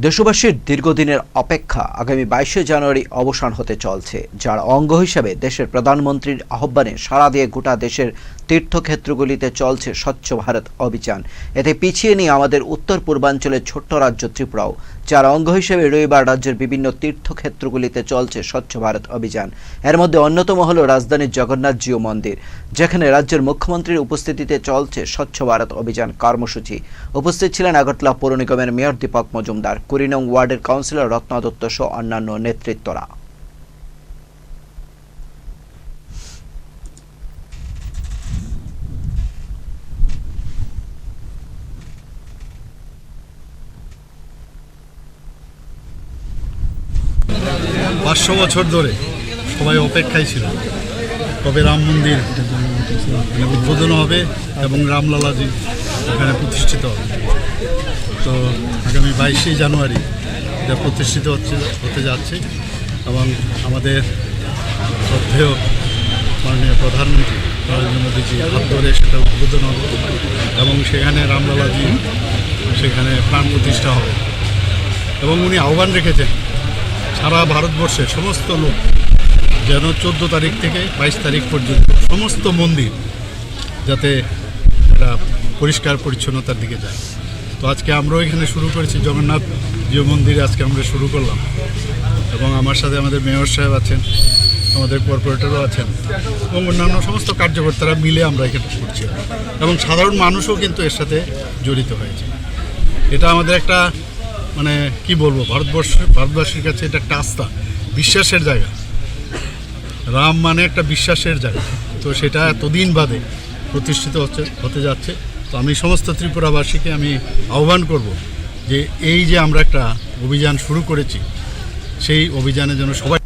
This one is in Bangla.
দেশবাসীর দীর্ঘদিনের অপেক্ষা আগামী বাইশে জানুয়ারি অবসান হতে চলছে, যার অঙ্গ হিসাবে দেশের প্রধানমন্ত্রীর আহ্বানে সাড়া দিয়ে গোটা দেশের তীর্থক্ষেত্রগুলিতে চলছে স্বচ্ছ ভারত অভিযান। এতে পিছিয়ে নিয়ে আমাদের উত্তর পূর্বাঞ্চলের ছোট্ট রাজ্য ত্রিপুরাও, যার অঙ্গ হিসেবে রবিবার রাজ্যের বিভিন্ন তীর্থক্ষেত্রগুলিতে চলছে স্বচ্ছ ভারত অভিযান। এর মধ্যে অন্যতম হল রাজধানীর জগন্নাথ জিও মন্দির, যেখানে রাজ্যের মুখ্যমন্ত্রীর উপস্থিতিতে চলছে স্বচ্ছ ভারত অভিযান কর্মসূচি। উপস্থিত ছিলেন আগরতলা পৌর নিগমের মেয়র দীপক মজুমদার, কুড়ি ওয়ার্ডের কাউন্সিলর রত্না দত্ত সহ অন্যান্য নেতৃত্বরা। পাঁচশো বছর ধরে সবাই অপেক্ষায় ছিল। তবে রাম মন্দির মানে উদ্বোধন হবে এবং রামলালাজি এখানে প্রতিষ্ঠিত হবে। তো আগামী বাইশে জানুয়ারি এটা প্রতিষ্ঠিত হচ্ছে, হতে যাচ্ছে এবং আমাদের শ্রদ্ধেয় মাননীয় প্রধানমন্ত্রী নরেন্দ্র মোদীজি হাত ধরে সেটা উদ্বোধন হবে এবং সেখানে রামলালাজি, সেখানে প্রাণ প্রতিষ্ঠা হবে এবং উনি আহ্বান রেখেছেন সারা ভারতবর্ষের সমস্ত লোক যেন চোদ্দ তারিখ থেকে বাইশ তারিখ পর্যন্ত সমস্ত মন্দির যাতে একটা পরিষ্কার পরিচ্ছন্নতার দিকে যায়। তো আজকে আমরাও এখানে শুরু করেছি, জগন্নাথ জিও মন্দিরে আজকে আমরা শুরু করলাম। এবং আমার সাথে আমাদের মেয়র সাহেব আছেন, আমাদের কর্পোরেটরও আছেন, এবং অন্যান্য সমস্ত কার্যকর্তারা মিলে আমরা এখানে করছি। এবং সাধারণ মানুষও কিন্তু এর সাথে জড়িত হয়েছে। এটা আমাদের একটা মানে কি বলব, ভারতবর্ষ, ভারতবাসীর কাছে এটা একটা আস্থা, বিশ্বাসের জায়গা। রাম মানে একটা বিশ্বাসের জায়গা। তো সেটা এতদিন বাদে প্রতিষ্ঠিত হচ্ছে, হতে যাচ্ছে। তো আমি সমস্ত ত্রিপুরাবাসীকে আমি আহ্বান করব যে এই যে আমরা একটা অভিযান শুরু করেছি, সেই অভিযানে যেন সবাই